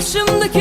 Karşımdaki